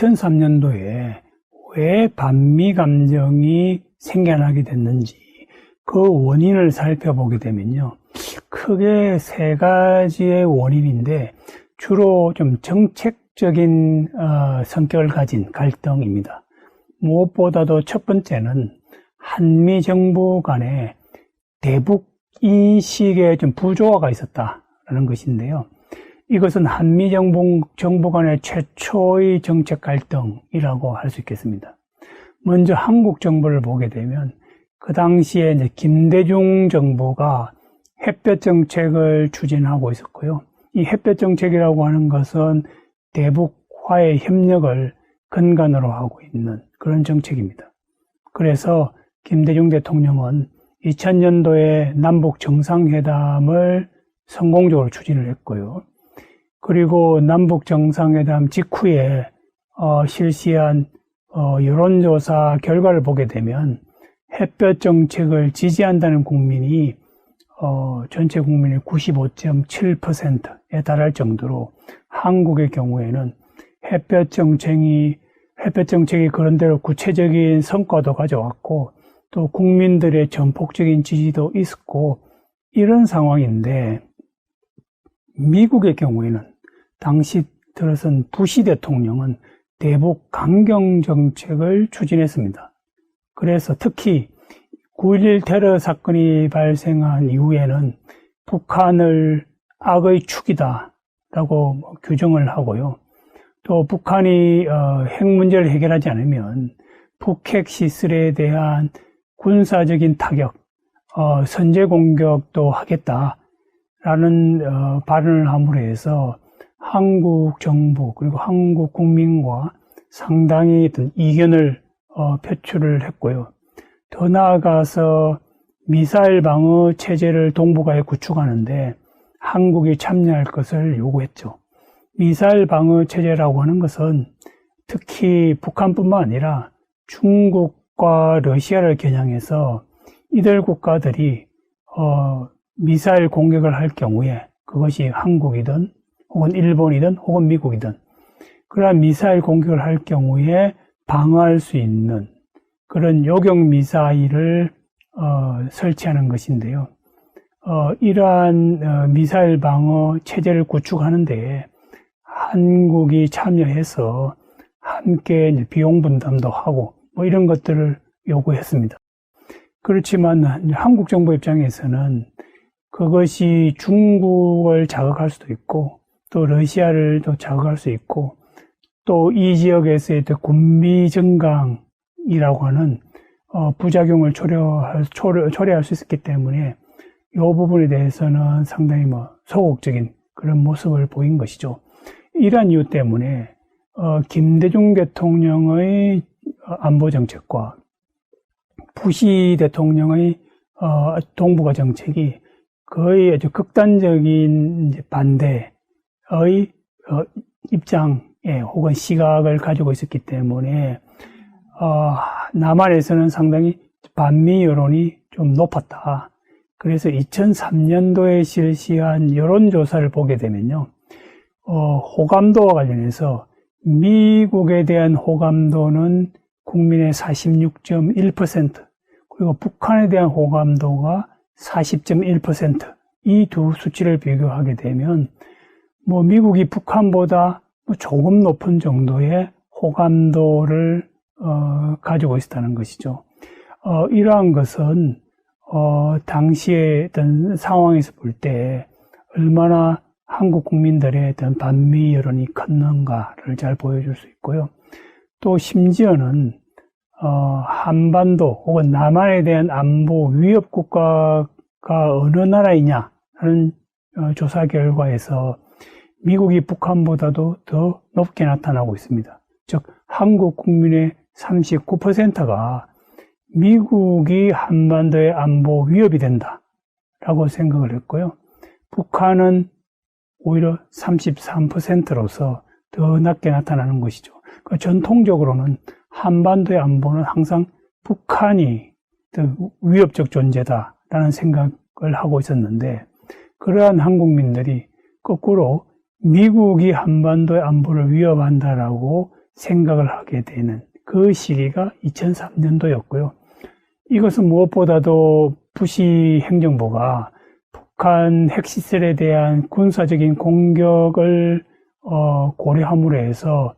2003년도에 왜 반미 감정이 생겨나게 됐는지 그 원인을 살펴보게 되면요. 크게 세 가지의 원인인데 주로 좀 정책적인 어, 성격을 가진 갈등입니다. 무엇보다도 첫 번째는 한미 정부 간에 대북 인식에 좀 부조화가 있었다라는 것인데요. 이것은 한미 정부, 정부 간의 최초의 정책 갈등이라고 할 수 있겠습니다. 먼저 한국 정부를 보게 되면 그 당시에 이제 김대중 정부가 햇볕 정책을 추진하고 있었고요. 이 햇볕 정책이라고 하는 것은 대북 화해 협력을 근간으로 하고 있는 그런 정책입니다. 그래서 김대중 대통령은 2000년도에 남북 정상회담을 성공적으로 추진을 했고요. 그리고 남북 정상회담 직후에 어, 실시한 어, 여론조사 결과를 보게 되면 햇볕 정책을 지지한다는 국민이 어, 전체 국민의 95.7%에 달할 정도로 한국의 경우에는 햇볕 정책이 햇볕 정책이 그런대로 구체적인 성과도 가져왔고 또 국민들의 전폭적인 지지도 있었고 이런 상황인데 미국의 경우에는 당시 들어선 부시 대통령은 대북 강경 정책을 추진했습니다. 그래서 특히 9.11 테러 사건이 발생한 이후에는 북한을 악의 축이다 라고 뭐 규정을 하고요. 또 북한이 어, 핵 문제를 해결하지 않으면 북핵 시설에 대한 군사적인 타격, 어, 선제 공격도 하겠다라는 어, 발언을 함으로 해서 한국 정부 그리고 한국 국민과 상당히 어떤 이견을 어, 표출을 했고요. 더 나아가서 미사일 방어 체제를 동북아에 구축하는데 한국이 참여할 것을 요구했죠. 미사일 방어 체제라고 하는 것은 특히 북한뿐만 아니라 중국과 러시아를 겨냥해서 이들 국가들이 어, 미사일 공격을 할 경우에 그것이 한국이든 혹은 일본이든 혹은 미국이든 그러한 미사일 공격을 할 경우에 방어할 수 있는 그런 요격 미사일을 어, 설치하는 것인데요. 어, 이러한 어, 미사일 방어 체제를 구축하는데 한국이 참여해서 함께 비용 분담도 하고 뭐 이런 것들을 요구했습니다. 그렇지만 한국 정부 입장에서는 그것이 중국을 자극할 수도 있고 또 러시아를 또 자극할 수 있고 또 이 지역에서의 군비 증강이라고 하는 어, 부작용을 초래할, 초래, 초래할 수 있었기 때문에 이 부분에 대해서는 상당히 뭐 소극적인 그런 모습을 보인 것이죠. 이러한 이유 때문에 어, 김대중 대통령의 안보 정책과 부시 대통령의 어, 동북아 정책이 거의 아주 극단적인 반대 의 어, 입장에 혹은 시각을 가지고 있었기 때문에 어, 남한에서는 상당히 반미 여론이 좀 높았다. 그래서 2003년도에 실시한 여론조사를 보게 되면요. 어, 호감도와 관련해서 미국에 대한 호감도는 국민의 46.1%, 그리고 북한에 대한 호감도가 40.1%이 두 수치를 비교하게 되면 뭐 미국이 북한보다 뭐 조금 높은 정도의 호감도를 어, 가지고 있었다는 것이죠. 어, 이러한 것은 어, 당시의 어떤 상황에서 볼 때 얼마나 한국 국민들의 어떤 반미 여론이 컸는가를 잘 보여줄 수 있고요. 또 심지어는 어, 한반도 혹은 남한에 대한 안보 위협 국가가 어느 나라이냐 하는 어, 조사 결과에서 미국이 북한보다도 더 높게 나타나고 있습니다. 즉 한국 국민의 39%가 미국이 한반도의 안보 위협이 된다라고 생각을 했고요. 북한은 오히려 33%로서 더 낮게 나타나는 것이죠. 그 전통적으로는 한반도의 안보는 항상 북한이 위협적 존재다라는 생각을 하고 있었는데 그러한 한국민들이 거꾸로 미국이 한반도의 안보를 위협한다라고 생각을 하게 되는 그 시기가 2003년도였고요. 이것은 무엇보다도 부시 행정부가 북한 핵시설에 대한 군사적인 공격을 어, 고려함으로 해서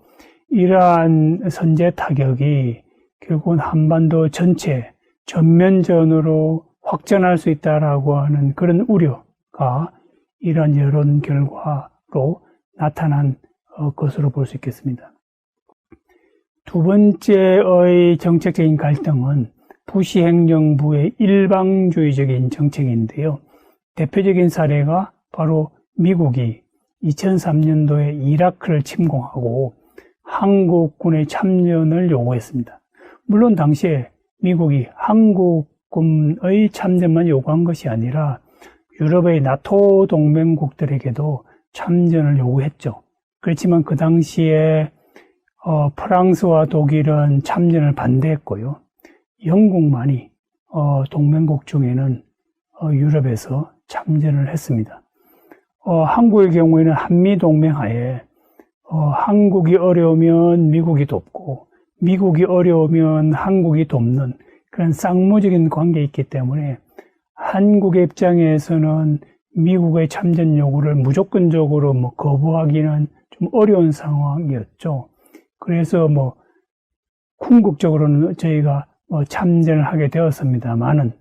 이러한 선제 타격이 결국은 한반도 전체 전면전으로 확전할 수 있다라고 하는 그런 우려가 이러한 여론 결과 로 나타난 어, 것으로 볼 수 있겠습니다. 두 번째의 정책적인 갈등은 부시 행정부의 일방주의적인 정책인데요. 대표적인 사례가 바로 미국이 2003년도에 이라크를 침공하고 한국군의 참전을 요구했습니다. 물론 당시에 미국이 한국군의 참전만 요구한 것이 아니라 유럽의 나토 동맹국들에게도 참전을 요구했죠. 그렇지만 그 당시에 어, 프랑스와 독일은 참전을 반대했고요. 영국만이 어, 동맹국 중에는 어, 유럽에서 참전을 했습니다. 어, 한국의 경우에는 한미 동맹 하에 어, 한국이 어려우면 미국이 돕고 미국이 어려우면 한국이 돕는 그런 쌍무적인 관계에 있기 때문에 한국의 입장에서는 미국의 참전 요구를 무조건적으로 뭐 거부하기는 좀 어려운 상황이었죠. 그래서 뭐 궁극적으로는 저희가 뭐 참전을 하게 되었습니다만은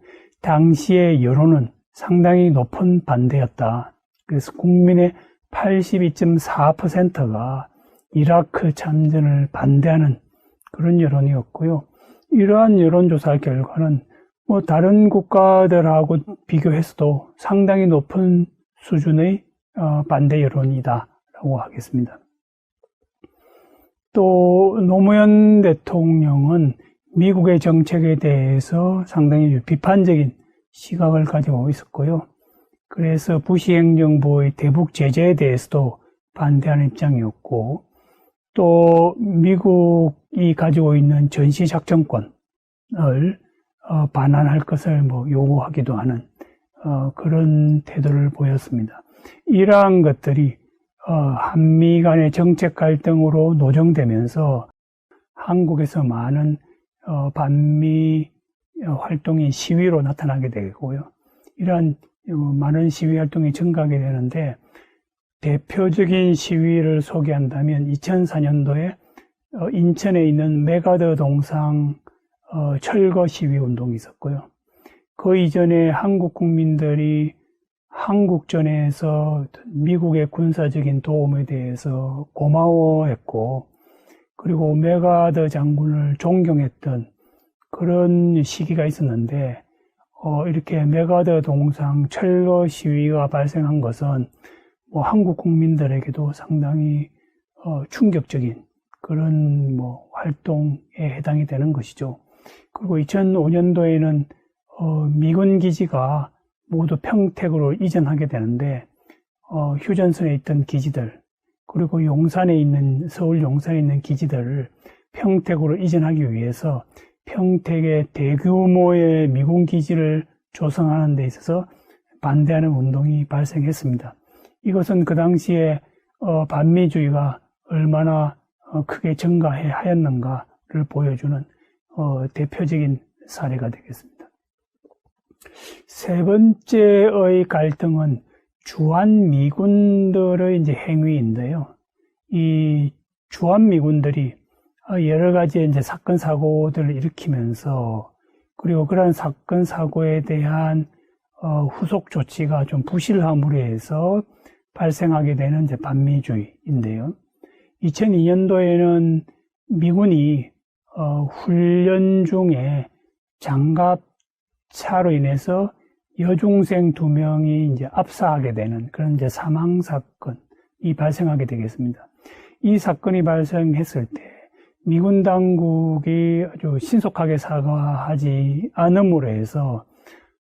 당시의 여론은 상당히 높은 반대였다. 그래서 국민의 82.4%가 이라크 참전을 반대하는 그런 여론이었고요. 이러한 여론조사 결과는 뭐 다른 국가들하고 비교해서도 상당히 높은 수준의 어, 반대 여론이다라고 하겠습니다. 또 노무현 대통령은 미국의 정책에 대해서 상당히 비판적인 시각을 가지고 있었고요. 그래서 부시 행정부의 대북 제재에 대해서도 반대하는 입장이었고, 또 미국이 가지고 있는 전시 작전권을 어, 반환할 것을 뭐 요구하기도 하는 어, 그런 태도를 보였습니다. 이러한 것들이 어, 한미 간의 정책 갈등으로 노정되면서 한국에서 많은 어, 반미 활동이 시위로 나타나게 되고요. 이러한 어, 많은 시위 활동이 증가하게 되는데 대표적인 시위를 소개한다면 2004년도에 어, 인천에 있는 메가더 동상 어, 철거 시위 운동이 있었고요. 그 이전에 한국 국민들이 한국전에서 미국의 군사적인 도움에 대해서 고마워했고, 그리고 메가더 장군을 존경했던 그런 시기가 있었는데, 어, 이렇게 메가더 동상 철거 시위가 발생한 것은 뭐 한국 국민들에게도 상당히 어, 충격적인 그런 뭐 활동에 해당이 되는 것이죠. 그리고 2005년도에는 어, 미군 기지가 모두 평택으로 이전하게 되는데 어, 휴전선에 있던 기지들 그리고 용산에 있는 서울 용산에 있는 기지들을 평택으로 이전하기 위해서 평택의 대규모의 미군 기지를 조성하는 데 있어서 반대하는 운동이 발생했습니다. 이것은 그 당시에 어, 반미주의가 얼마나 어, 크게 증가해 하였는가를 보여주는 어, 대표적인 사례가 되겠습니다. 세 번째의 갈등은 주한 미군들의 이제 행위인데요. 이 주한 미군들이 여러 가지 이제 사건 사고들을 일으키면서 그리고 그런 사건 사고에 대한 어, 후속 조치가 좀 부실함으로 해서 발생하게 되는 이제 반미주의인데요. 2002년도에는 미군이 어, 훈련 중에 장갑차로 인해서 여중생 두 명이 이제 압사하게 되는 그런 이제 사망 사건이 발생하게 되겠습니다. 이 사건이 발생했을 때 미군 당국이 아주 신속하게 사과하지 않음으로 해서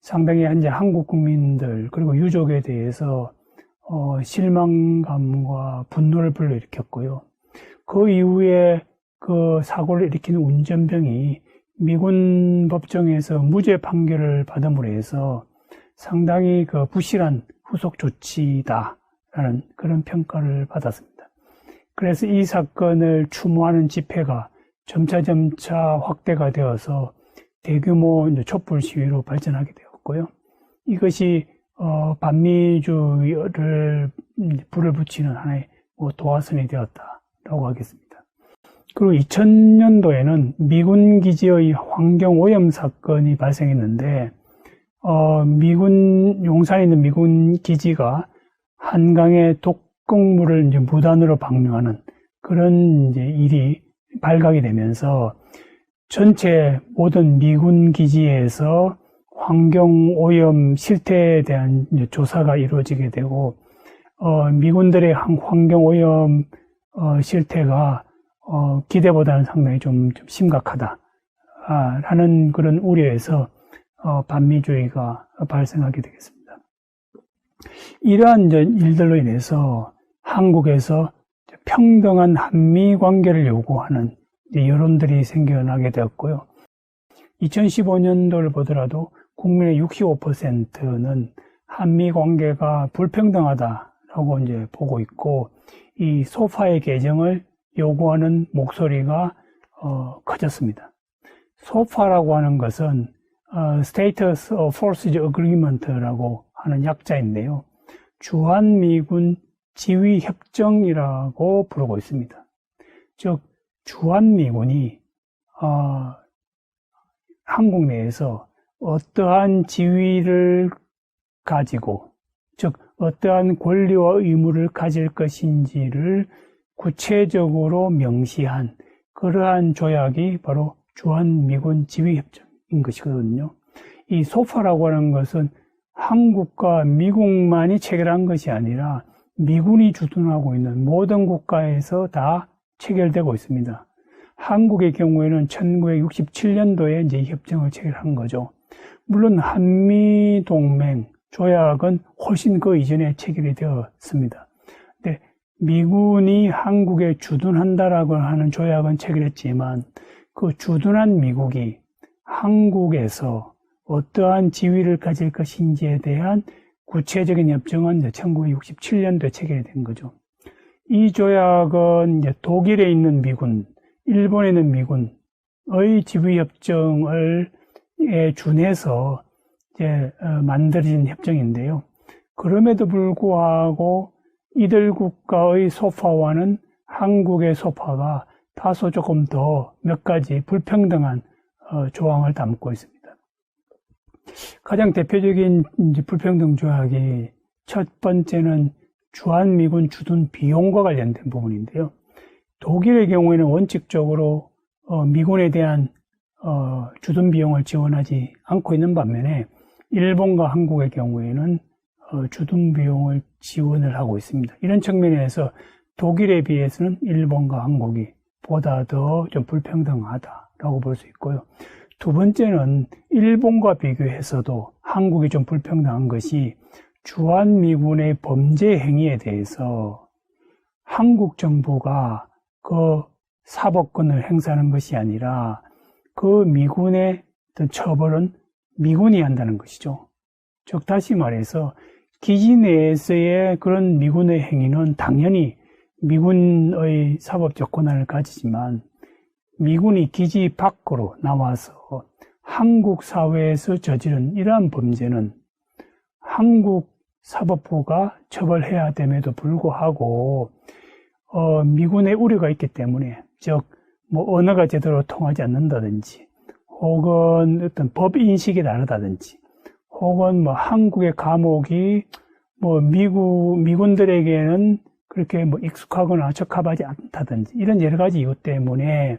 상당히 이제 한국 국민들 그리고 유족에 대해서 어, 실망감과 분노를 불러일으켰고요. 그 이후에 그 사고를 일으킨 운전병이 미군 법정에서 무죄 판결을 받음으로 해서 상당히 그 부실한 후속 조치다라는 그런 평가를 받았습니다. 그래서 이 사건을 추모하는 집회가 점차 점차 확대가 되어서 대규모 촛불 시위로 발전하게 되었고요. 이것이 어, 반미주의를 불을 붙이는 하나의 뭐 도화선이 되었다라고 하겠습니다. 그리고 2000년도에는 미군 기지의 환경 오염 사건이 발생했는데 어, 미군 용산에 있는 미군 기지가 한강에 독극물을 이제 무단으로 방류하는 그런 이제 일이 발각이 되면서 전체 모든 미군 기지에서 환경 오염 실태에 대한 조사가 이루어지게 되고 어, 미군들의 환경 오염 어, 실태가 어, 기대보다는 상당히 좀, 좀 심각하다 아, 라는 그런 우려에서 어, 반미주의가 발생하게 되겠습니다. 이러한 이제 일들로 인해서 한국에서 평등한 한미 관계를 요구하는 여론들이 생겨나게 되었고요. 2015년도를 보더라도 국민의 65%는 한미 관계가 불평등하다라고 이제 보고 있고 이 소파의 개정을 요구하는 목소리가 어, 커졌습니다. 소파라고 하는 것은 어, Status of Forces Agreement라고 하는 약자인데요. 주한미군 지휘협정이라고 부르고 있습니다. 즉 주한미군이 어, 한국 내에서 어떠한 지위를 가지고 즉 어떠한 권리와 의무를 가질 것인지를 구체적으로 명시한 그러한 조약이 바로 주한미군 지휘협정인 것이거든요. 이 소파라고 하는 것은 한국과 미국만이 체결한 것이 아니라 미군이 주둔하고 있는 모든 국가에서 다 체결되고 있습니다. 한국의 경우에는 1967년도에 이제 협정을 체결한 거죠. 물론 한미 동맹 조약은 훨씬 그 이전에 체결이 되었습니다. 미군이 한국에 주둔한다라고 하는 조약은 체결했지만 그 주둔한 미국이 한국에서 어떠한 지위를 가질 것인지에 대한 구체적인 협정은 1967년도에 체결이 된 거죠. 이 조약은 독일에 있는 미군, 일본에 있는 미군의 지휘 협정을 준해서 어, 만들어진 협정인데요. 그럼에도 불구하고 이들 국가의 소파와는 한국의 소파가 다소 조금 더 몇 가지 불평등한 어, 조항을 담고 있습니다. 가장 대표적인 불평등 조약이 첫 번째는 주한미군 주둔 비용과 관련된 부분인데요. 독일의 경우에는 원칙적으로 어, 미군에 대한 어, 주둔 비용을 지원하지 않고 있는 반면에 일본과 한국의 경우에는 어, 주둔 비용을 지원을 하고 있습니다. 이런 측면에서 독일에 비해서는 일본과 한국이 보다 더 좀 불평등하다라고 볼 수 있고요. 두 번째는 일본과 비교해서도 한국이 좀 불평등한 것이 주한미군의 범죄 행위에 대해서 한국 정부가 그 사법권을 행사하는 것이 아니라 그 미군의 처벌은 미군이 한다는 것이죠. 즉, 다시 말해서 기지 내에서의 그런 미군의 행위는 당연히 미군의 사법적 권한을 가지지만 미군이 기지 밖으로 나와서 한국 사회에서 저지른 이러한 범죄는 한국 사법부가 처벌해야 됨에도 불구하고 어, 미군의 우려가 있기 때문에 즉 뭐 언어가 제대로 통하지 않는다든지 혹은 어떤 법 인식이 다르다든지 혹은 뭐 한국의 감옥이 뭐 미국 미군들에게는 그렇게 뭐 익숙하거나 적합하지 않다든지 이런 여러 가지 이유 때문에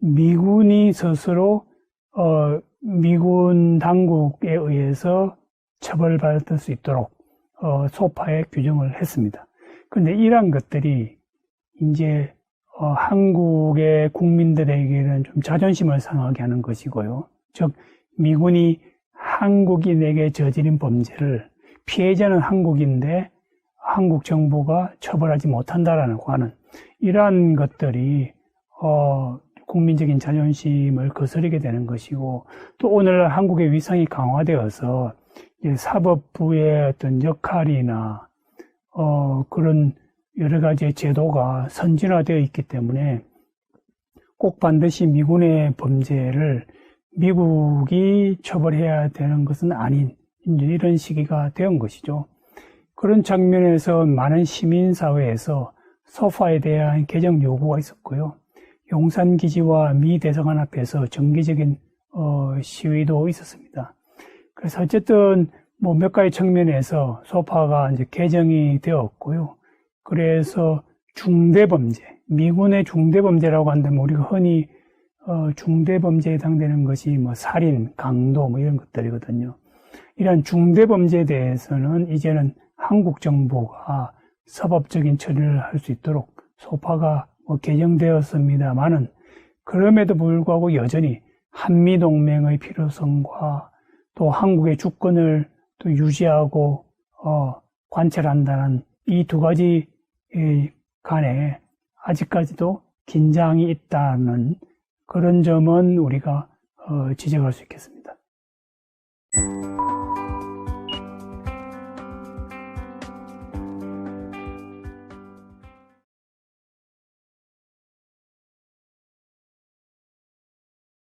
미군이 스스로 어 미군 당국에 의해서 처벌받을 수 있도록 어 소파에 규정을 했습니다. 그런데 이러한 것들이 이제 어 한국의 국민들에게는 좀 자존심을 상하게 하는 것이고요. 즉 미군이 한국인에게 저지른 범죄를 피해자는 한국인데 한국 정부가 처벌하지 못한다라는 하는 이러한 것들이 어, 국민적인 자존심을 거스르게 되는 것이고 또 오늘날 한국의 위상이 강화되어서 사법부의 어떤 역할이나 어, 그런 여러 가지 제도가 선진화되어 있기 때문에 꼭 반드시 미군의 범죄를 미국이 처벌해야 되는 것은 아닌 이런 시기가 되은 것이죠. 그런 장면에서 많은 시민사회에서 소파에 대한 개정 요구가 있었고요. 용산기지와 미 대사관 앞에서 정기적인 어, 시위도 있었습니다. 그래서 어쨌든 뭐 몇 가지 측면에서 소파가 이제 개정이 되었고요. 그래서 중대범죄, 미군의 중대범죄라고 한다면 우리가 흔히 어, 중대 범죄에 해당되는 것이 뭐 살인, 강도 뭐 이런 것들이거든요. 이런 중대 범죄에 대해서는 이제는 한국 정부가 서법적인 처리를 할 수 있도록 소파가 뭐 개정되었습니다만은 그럼에도 불구하고 여전히 한미 동맹의 필요성과 또 한국의 주권을 또 유지하고 어, 관철한다는 이 두 가지 이 간에 아직까지도 긴장이 있다는 그런 점은 우리가 어, 지적할 수 있겠습니다.